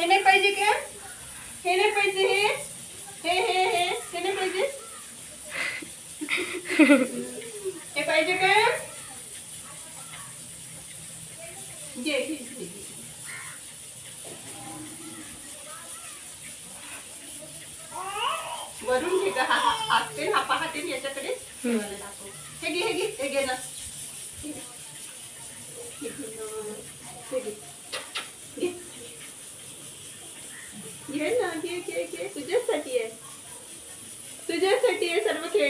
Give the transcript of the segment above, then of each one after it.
हे नाही पाहिजे हे हे? हे हे हे नाही पाहिजे? हे पाहिजे का? जे वरून घे का हा हा हात पेन हा पहा पेन याच्याकडे हे घे हे घे हे घे ना. हे घे. हे घे. आहे सर्व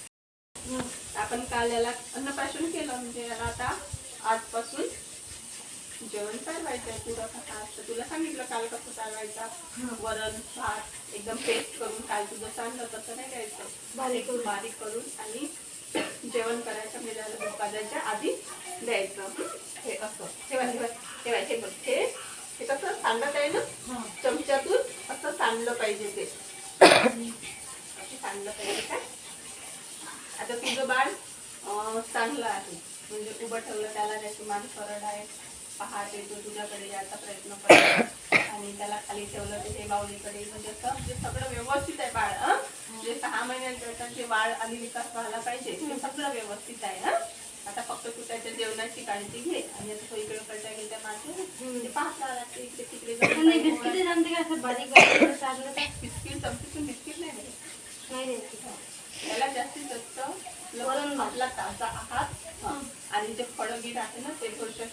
आपण काल याला अन्नप्राशन केलं म्हणजे याला आता आजपासून जेवण चालवायचं आहे पुढं कसं असतं तुला सांगितलं काल कसं चालवायचा? वरण भात एकदम पेस्ट करून काल तुझं सांगलं तसं नाही द्यायचं. बारीक करून. बारीक करून आणि जेवण करायचं म्हणजे त्याला भूक लागायच्या आधी द्यायचं. हं? असं. ठेवा ठेवा ठेवा हे बघ. हे हे कसं? सांगत आहे ना? चमच्यातून असं सांडलं पाहिजे ते. सांडलं पाहिजे काय? आता तुझं बाळ चांगलं आहे. म्हणजे उभं ठेवलं त्याला त्याची मान सरळ आहे. पहाटे तो तुझ्याकडे यायचा प्रयत्न करतो. आणि त्याला खाली ठेवलं ते बावलीकडे. म्हणजे असं म्हणजे सगळं व्यवस्थित आहे बाळ हं? म्हणजे सहा महिन्यांच्या जे बाळ आणि विकास व्हायला पाहिजे ते सगळं व्यवस्थित आहे हं? आता फक्त तू त्याच्या जेवणाची काळजी घे. आणि आता तो इकडे पडल्या गेल्या मागे. पाहत इकडे तिकडे जाऊन आणि काही बिस्किट गोळा- जमते का असं बारीक बारीक चाललं तर बिस्किट चमचीतून बिस्किट नाही द्यायचं. नाही द्यायची त्याला जास्तीत जास्त वरण ताजा आहार आणि जे फळं गीर आहे ना ते थोडशा